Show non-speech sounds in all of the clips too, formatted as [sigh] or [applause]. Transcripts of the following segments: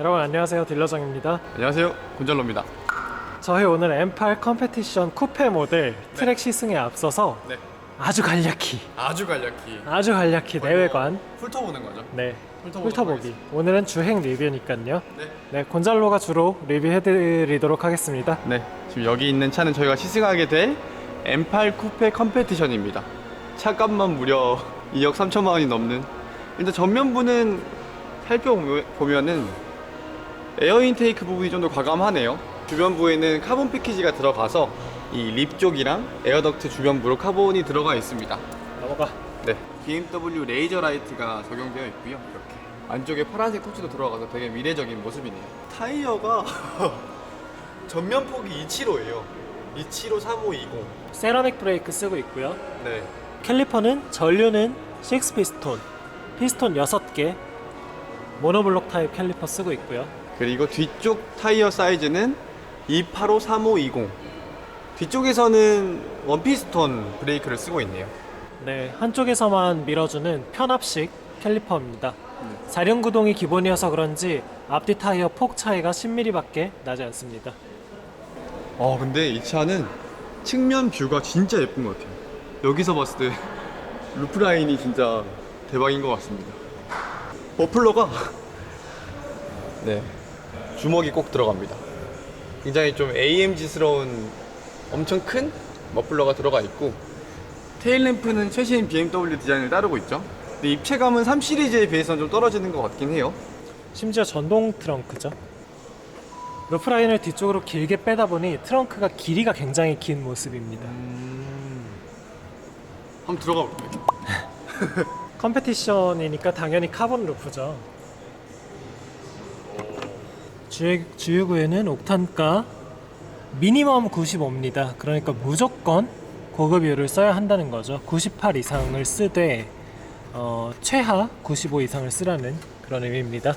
여러분 안녕하세요. 딜러정입니다. 안녕하세요. 곤절로입니다. 저희 오늘 M8 컴페티션 쿠페 모델 트랙 시승에 앞서서 네. 아주 간략히 아주 간략히 아주 간략히 내외관. 훑어보는 거죠? 네. 훑어보도록 훑어보기. 하겠습니다. 오늘은 주행 리뷰니까요. 네. 네 곤잘로가 주로 리뷰해드리도록 하겠습니다. 네. 지금 여기 있는 차는 저희가 시승하게 될 M8 쿠페 컴페티션입니다. 차값만 무려 [laughs] 2억 3천만 원이 넘는. 일단 전면부는 살펴보면은 에어 인테이크 부분이 좀 더 과감하네요 주변부에는 카본 패키지가 들어가서 이 립 쪽이랑 에어덕트 주변부로 카본이 들어가 있습니다 넘어가 네. BMW 레이저 라이트가 적용되어 있고요. 이렇게 안쪽에 파란색 토치도 들어가서 되게 미래적인 모습이네요. 타이어가 [laughs] 전면 폭이 275예요. 275 3520. 세라믹 브레이크 쓰고 있고요 네. 캘리퍼는 전류는 6 피스톤 피스톤 6개 모노블록 타입 캘리퍼 쓰고 있고요 그리고 뒤쪽 타이어 사이즈는 285 3520. 뒤쪽에서는 원피스톤 브레이크를 쓰고 있네요. 네, 한쪽에서만 밀어주는 편압식 캘리퍼입니다. 사륜 구동이 기본이어서 그런지 앞뒤 타이어 폭 차이가 10mm밖에 나지 않습니다. 어 근데 이 차는 측면 뷰가 진짜 예쁜 것 같아요. 여기서 봤을 때 [laughs] 루프 라인이 진짜 대박인 것 같습니다. 머플러가 [laughs] 네 주먹이 꼭 들어갑니다. 굉장히 좀 AMG스러운 엄청 큰 머플러가 들어가 있고 테일 램프는 최신 BMW 디자인을 따르고 있죠. 근데 입체감은 3 시리즈에 비해서는 좀 떨어지는 것 같긴 해요. 심지어 전동 트렁크죠. 루프라인을 뒤쪽으로 길게 빼다 보니 트렁크가 길이가 굉장히 긴 모습입니다. 한번 들어가 볼게요. [laughs] 컴페티션이니까 당연히 카본 루프죠. 주유, 주유구에는 옥탄가 미니멈 95입니다. 그러니까 무조건 고급유를 써야 한다는 거죠. 98 이상을 쓰되 어, 최하 95 이상을 쓰라는 그런 의미입니다.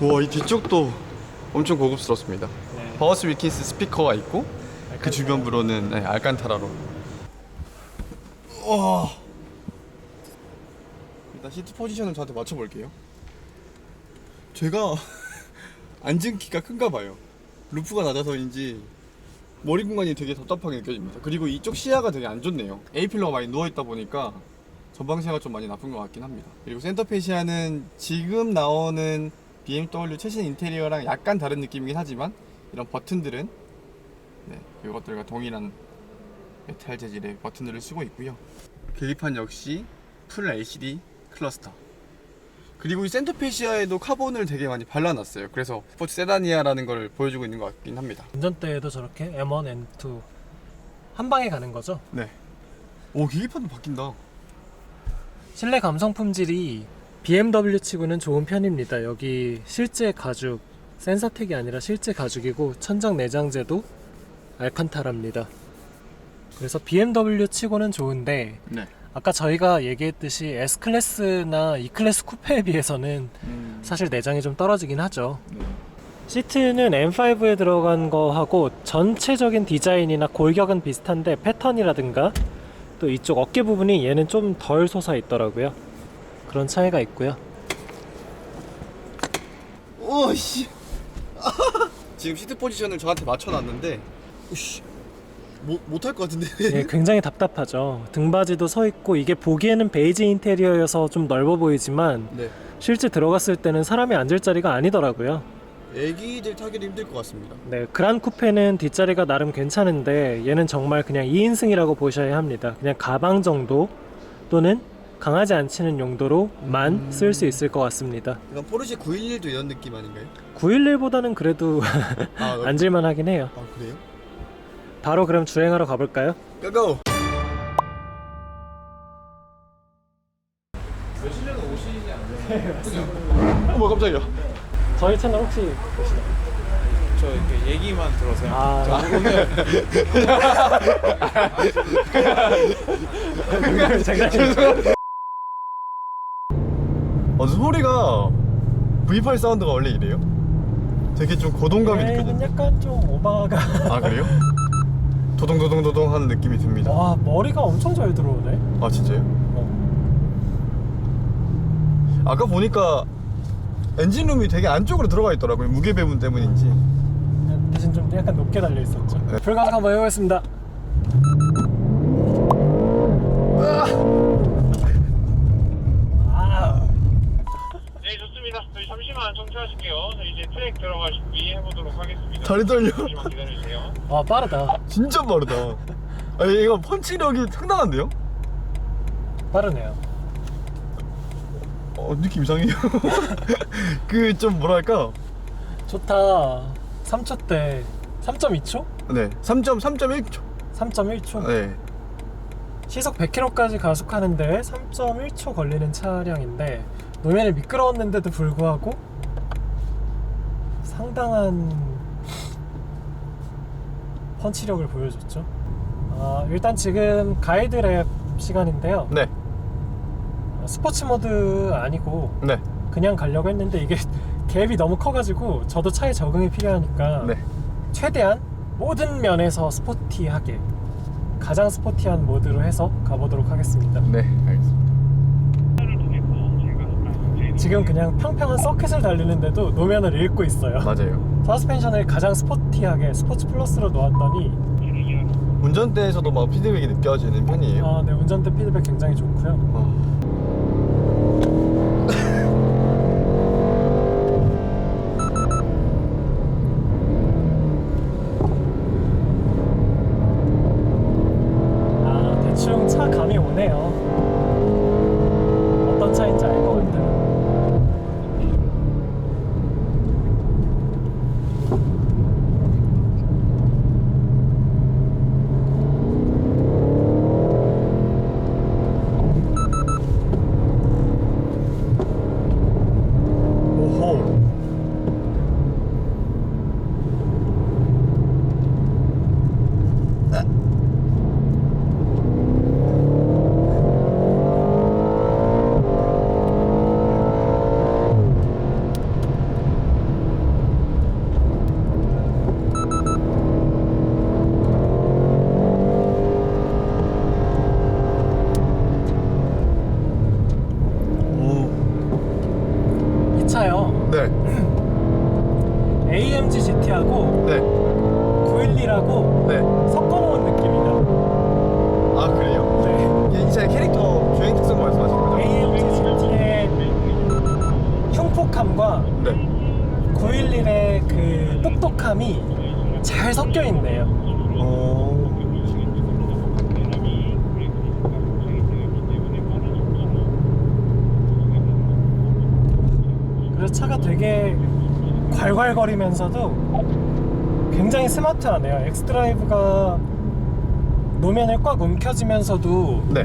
와이 뒤쪽도 엄청 고급스럽습니다. 네. 버스 위킨스 스피커가 있고 그 주변부로는 네, 알칸타라로. 와. 일단 시트 포지션을 저한테 맞춰볼게요. 제가 앉은 키가 큰가 봐요. 루프가 낮아서인지 머리 공간이 되게 답답하게 느껴집니다. 그리고 이쪽 시야가 되게 안 좋네요. A 필러가 많이 누워 있다 보니까 전방 시야가 좀 많이 나쁜 것 같긴 합니다. 그리고 센터페 시야는 지금 나오는 BMW 최신 인테리어랑 약간 다른 느낌이긴 하지만 이런 버튼들은 네, 이것들과 동일한 메탈 재질의 버튼들을 쓰고 있고요. 계기판 역시 풀 LCD 클러스터. 그리고 이 센터페시아에도 카본을 되게 많이 발라놨어요. 그래서 스포츠 세다니아라는 걸 보여주고 있는 것 같긴 합니다. 운전대에도 저렇게 M1, M2 한 방에 가는 거죠. 네. 오 계기판도 바뀐다. 실내 감성 품질이 BMW 치고는 좋은 편입니다. 여기 실제 가죽 센서텍이 아니라 실제 가죽이고 천장 내장재도 알칸타라입니다. 그래서 BMW 치고는 좋은데 네. 아까 저희가 얘기했듯이 S 클래스나 E 클래스 쿠페에 비해서는 음, 사실 내장이 좀 떨어지긴 하죠. 네. 시트는 M5에 들어간 거하고 전체적인 디자인이나 골격은 비슷한데 패턴이라든가 또 이쪽 어깨 부분이 얘는 좀 덜 솟아 있더라고요. 그런 차이가 있고요. 오씨. [laughs] 지금 시트 포지션을 저한테 맞춰 놨는데, 오씨. 못 못할 것 같은데. 예, [laughs] 굉장히 답답하죠. 등받이도 서 있고 이게 보기에는 베이지 인테리어여서 좀 넓어 보이지만 네. 실제 들어갔을 때는 사람이 앉을 자리가 아니더라고요. 애기들 타기도 힘들 것 같습니다. 네, 그란 쿠페는 뒷자리가 나름 괜찮은데 얘는 정말 그냥 2인승이라고 보셔야 합니다. 그냥 가방 정도 또는 강하지 않지는 용도로만 쓸 수 있을 것 같습니다. 약간 포르쉐 911도 이런 느낌 아닌가요? 911보다는 그래도 [laughs] 아, 앉을만 하긴 해요. 아 그래요? 바로 그럼 주행하러 가볼까요? 고고. 어머 깜짝이야. 저희 채널 혹시 저 이렇게 얘기만 들어서요. 아 장난이에요. [laughs] 어 소리가 V8 사운드가 원래 이래요? 되게 좀 고동감이 얘는 느껴지는데. 약간 좀 오바가 아 그래요? 도동도동도동 하는 느낌이 듭니다. 와 머리가 엄청 잘 들어오네. 아 진짜요? 어. 아까 보니까 엔진룸이 되게 안쪽으로 들어가 있더라고요. 무게 배분 때문인지. 대신 좀 약간 높게 달려 있었죠. 네. 불가속 한번 해보겠습니다. 저희 이제 트랙 들어갈 준비 해 보도록 하겠습니다. 다리 떨려. 잠시만 기다려주세요. 아 빠르다. 진짜 빠르다. [laughs] 아니 이거 펀치력이 상당한데요? 빠르네요. 어 느낌 이상해요. [laughs] 그 좀 뭐랄까. 좋다. 3초 때 3.2초? 네. 3.3.1초. 3.1초. 네. 시속 100km까지 가속하는데 3.1초 걸리는 차량인데 노면이 미끄러웠는데도 불구하고 상당한 펀치력을 보여줬죠. 아, 일단 지금 가이드랩 시간인데요. 네. 스포츠 모드 아니고 네. 그냥 가려고 했는데 이게 [laughs] 갭이 너무 커가지고 저도 차에 적응이 필요하니까 네. 최대한 모든 면에서 스포티하게 가장 스포티한 모드로 해서 가보도록 하겠습니다. 네. 알겠습니다. 지금 그냥 평평한 서킷을 달리는데도 노면을 읽고 있어요. 맞아요. 서스펜션을 가장 스포티하게 스포츠 플러스로 놓았더니 운전대에서도 막 피드백이 느껴지는 편이에요. 아, 네, 운전대 피드백 굉장히 좋고요. 어. 그 똑똑함이 잘 섞여 있네요. 어. 그래서 차가 되게 괄괄거리면서도 굉장히 스마트하네요. 엑스드라이브가 노면을 꽉 움켜쥐면서도 네.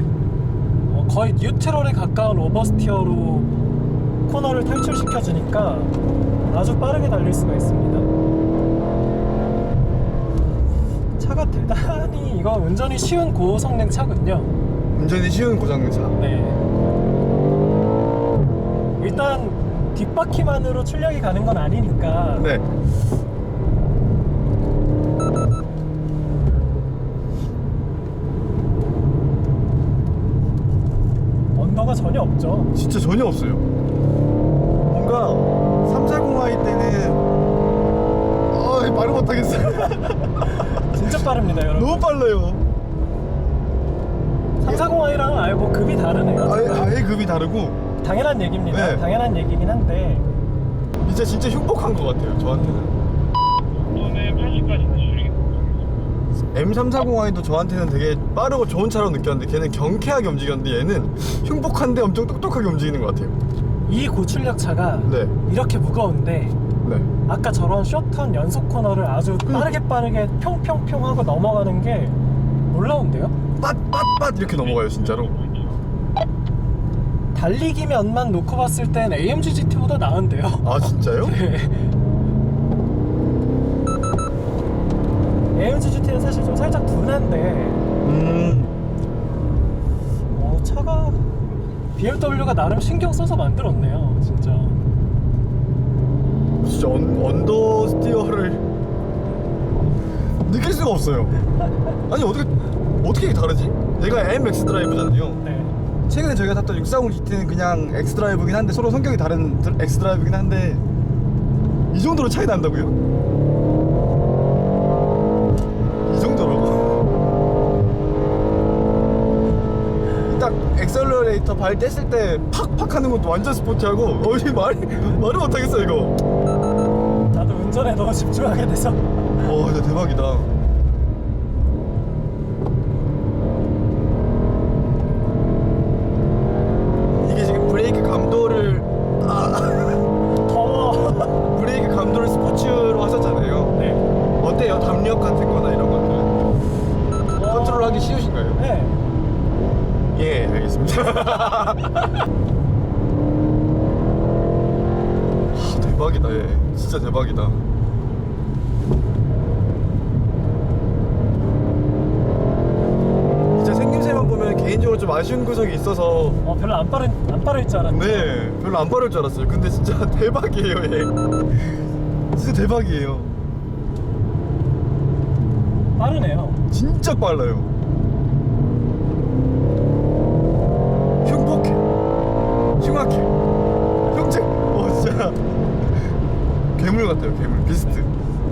어, 거의 뉴트럴에 가까운 오버스티어로 코너를 탈출시켜주니까 아주 빠르게 달릴 수가 있습니다. 차가 대단히 이거 운전이 쉬운 고성능 차군요. 운전이 쉬운 고장차. 네. 일단 뒷바퀴만으로 출력이 가는 건 아니니까 네. 언더가 전혀 없죠. 진짜 전혀 없어요. 뭔가 340i 때는 아 말을 못 하겠어요. [laughs] 여러분. 너무 빨라요. 340i랑 아예 뭐 급이 다르네요. 아예, 아예 급이 다르고 당연한 얘기입니다. 네. 당연한 얘기긴 한데 진짜 진짜 흉폭한 것 같아요. 저한테는. 오늘 80까지 줄이겠습니다. M340i도 저한테는 되게 빠르고 좋은 차로 느꼈는데 걔는 경쾌하게 움직였는데 얘는 흉폭한데 엄청 똑똑하게 움직이는 것 같아요. 이 고출력 차가 네. 이렇게 무거운데 네. 아까 저런 쇼턴 연속 코너를 아주 빠르게 빠르게 평평평 하고 넘어가는 게 놀라운데요? 빳빳빳 이렇게 넘어가요 진짜로. 달리기 면만 놓고 봤을 땐 AMG GT보다 나은데요? 아 진짜요? [laughs] 네. AMG GT는 사실 좀 살짝 둔한데 음. 어, 차가 BMW가 나름 신경 써서 만들었네요 진짜 진짜 언, 언더 스티어를 느낄 수가 없어요. 아니 어떻게 어떻게 이게 다르지? 얘가 MX 드라이브잖아요. 네. 최근에 저희가 탔던 640 GT는 그냥 엑스드라이브긴 한데 서로 성격이 다른 드- 엑스드라이브긴 한데 이 정도로 차이 난다고요? 이 정도로? [laughs] 딱 엑셀러레이터 발 뗐을 때 팍팍 하는 것도 완전 스포티하고 어이 말 말을 못 하겠어 이거. 운전에 너무 집중하게 돼서 와, 진짜 대박이다. 이게 지금 브레이크 감도를 아, 더워. [laughs] 브레이크 감도를 스포츠로 하셨잖아요. 네. 어때요? 담력 같은 거나 이런 것들 컨트롤하기 쉬우신가요? 네. 예, 알겠습니다. 하, [laughs] 대박이다, 얘. 진짜 대박이다. 이제 생김새만 보면 개인적으로 좀 아쉬운 구석이 있어서 어 별로 안 빠른 안 빠를 줄 알았는데. 네, 별로 안 빠를 줄 알았어요. 근데 진짜 [laughs] 대박이에요, 얘. 진짜 대박이에요. 빠르네요. 진짜 빨라요. 흉폭해. 흉악해. 흉측. 어, 진짜. 괴물 같아요, 괴물. 비스트.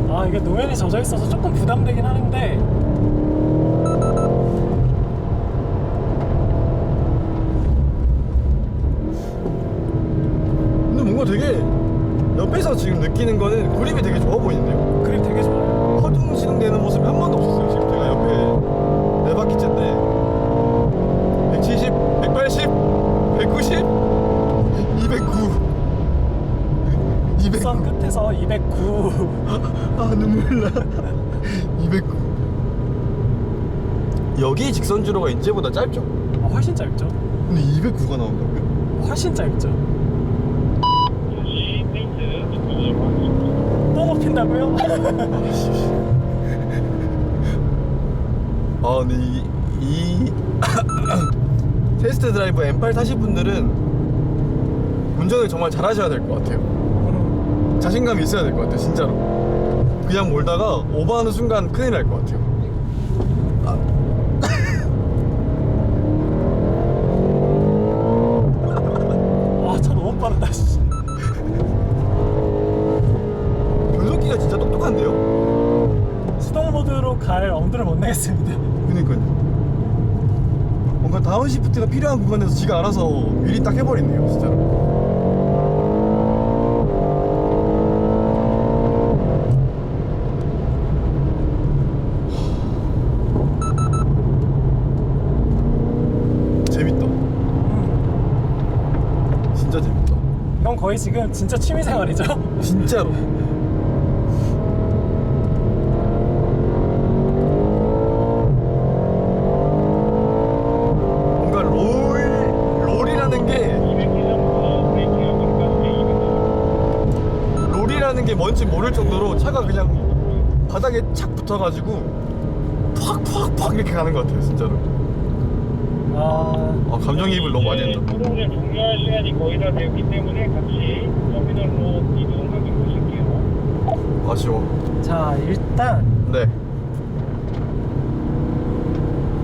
아 이게 노면이 젖어 있어서 조금 부담되긴 하는데 뭔가 되게 옆에서 지금 느끼는 거는 그립이 되게 좋아 보이는데요? 그립 되게 좋아요. 허둥지둥대는 모습이 한 번도 없었어요. 지금 제가 옆에 네 바퀴째인데 170, 180, 190, 209, 209. 선 끝에서 209. 아 눈물 나. 209. 여기 직선 주로가 인제보다 짧죠? 아, 훨씬 짧죠. 근데 209가 나온다고요? 훨씬 짧죠. 다시 페인트 붙여보도록 하겠습니다. 또 높인다고요? [laughs] 아 근데 이, 이 [coughs] 테스트 드라이브 M8 타실 분들은 운전을 정말 잘하셔야 될 것 같아요. 자신감이 있어야 될 것 같아요, 진짜로. 그냥 몰다가 오버하는 순간 큰일 날 것 같아요. 와차 너무 빠르다. 씨. 변속기가 진짜 똑똑한데요? 수동 모드로 갈 내겠습니다. 그니까요. 뭔가 다운시프트가 필요한 구간에서 지가 알아서 미리 딱 해버리네요, 진짜로. 재밌다. 진짜 재밌다. 이건 거의 지금 진짜 취미생활이죠. 진짜로. 뭔가 롤 롤이라는 게 200km 정도 브레이크가 걸릴까? 200km. 롤이라는 게 뭔지 모를 정도로 차가 그냥 바닥에 착 붙어가지고 팍팍팍 이렇게 가는 것 같아요, 진짜로. 아 아 감정이입을 너무 많이 했다. 토론을 종료할 시간이 거의 다 되었기 때문에 같이 터미널로 이동하도록 하실게요. 아쉬워. 자 일단 네.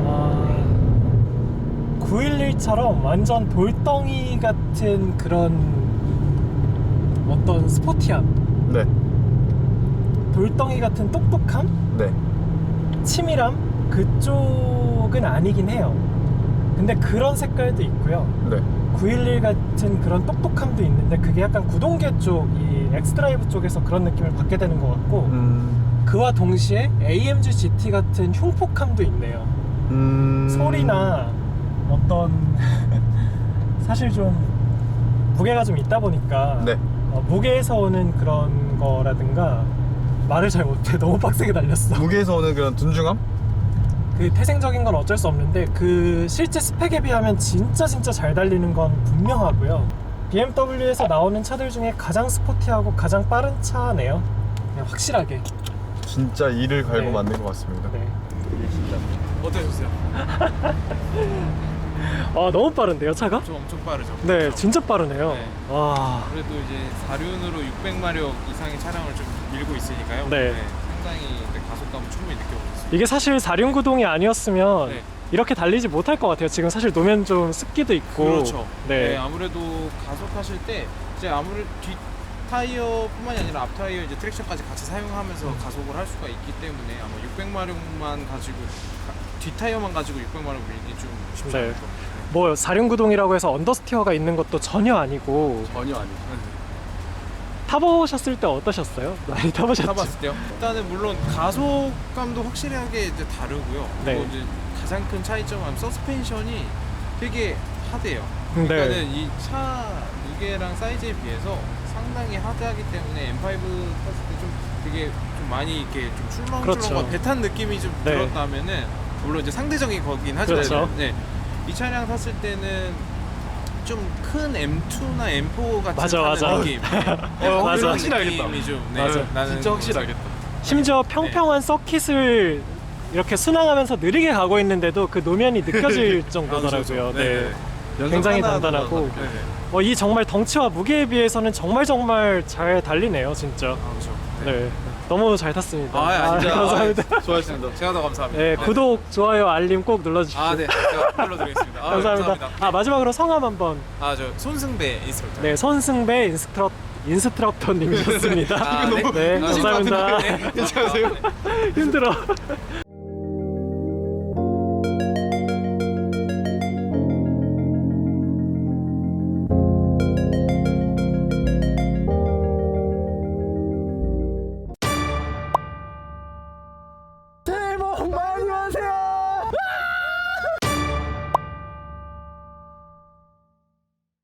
아, 911처럼 완전 돌덩이 같은 그런 어떤 스포티함, 네. 돌덩이 같은 똑똑함, 네. 치밀함 그쪽은 아니긴 해요. 근데 그런 색깔도 있고요. 네. 911 같은 그런 똑똑함도 있는데 그게 약간 구동계 쪽, 이 엑스드라이브 쪽에서 그런 느낌을 받게 되는 것 같고 음. 그와 동시에 AMG GT 같은 흉폭함도 있네요. 음. 소리나 어떤 [laughs] 사실 좀 무게가 좀 있다 보니까 네. 어, 무게에서 오는 그런 거라든가 말을 잘 못해 [laughs] 너무 빡세게 달렸어. 무게에서 오는 그런 둔중함? 그 태생적인 건 어쩔 수 없는데 그 실제 스펙에 비하면 진짜 진짜 잘 달리는 건 분명하고요. BMW에서 나오는 차들 중에 가장 스포티하고 가장 빠른 차네요. 그냥 확실하게. 진짜 이를 갈고 네. 만든 것 같습니다. 네. 어떠셨어요? [laughs] 아 너무 빠른데요 차가? 좀 엄청 빠르죠? 네, 진짜 빠르네요. 네. 와. 그래도 이제 4륜으로 600마력 이상의 차량을 좀 밀고 있으니까요. 네. 상당히 이제 가속감을 충분히 느껴보고 있습니다. 이게 사실 4륜 구동이 아니었으면 네. 이렇게 달리지 못할 것 같아요. 지금 사실 노면 좀 습기도 있고. 그렇죠. 네. 네. 아무래도 가속하실 때 이제 아무래도 뒷 타이어뿐만이 아니라 앞 타이어 이제 트랙션까지 같이 사용하면서 가속을 할 수가 있기 때문에 아마 600마력만 가지고 가- 뒷 타이어만 가지고 600마력 밀기 좀 쉽지 네. 않을 것 같아요. 뭐 사륜구동이라고 해서 언더스티어가 있는 것도 전혀 아니고 전혀 아니죠. 타보셨을 때 어떠셨어요? [laughs] 많이 타보셨죠? 타봤을 때요. 일단은 물론 가속감도 확실하게 이제 다르고요. 그리고 네. 이제 가장 큰 차이점은 서스펜션이 되게 하대요. 네. 그러니까는 이 차 무게랑 사이즈에 비해서 상당히 하드하기 때문에 M5 탔을 때 좀 되게 좀 많이 이렇게 좀 출렁출렁 그렇죠. 배탄 느낌이 좀 네. 들었다면은 물론 이제 상대적인 거긴 하지만 그렇죠. 네. 이 차량 탔을 때는 좀 큰 M2나 M4 같은 맞아, 타는 맞아. 느낌. [laughs] 어, 맞아. 확실히 알겠다. 느낌이 좀 네, 맞아. 나는 진짜 확실히. 알겠다. 심지어 평평한 서킷을 이렇게 순항하면서 느리게 가고 있는데도 그 노면이 느껴질 [laughs] 정도더라고요. 아, 그렇죠. 네. 네. 굉장히 단단하고. 네, 네. 어, 이 정말 덩치와 무게에 비해서는 정말 정말 잘 달리네요, 진짜. 아, 그렇죠. 네. 너무 잘 탔습니다. 아, 아, 진짜. 감사합니다. 아, 좋아했습니다. 제가 더 감사합니다. 네, 구독, 좋아요, 알림 꼭 눌러주십시오. 아, 네. 제가 눌러드리겠습니다. 아, 감사합니다. 아, 마지막으로 성함 한번. 아, 저 손승배 인스트럭터. 네, 손승배 인스트럭, 인스트럭터님이셨습니다. 아, 네. 네, 아, 감사합니다. 네. 괜찮으세요? 네. [laughs] 힘들어.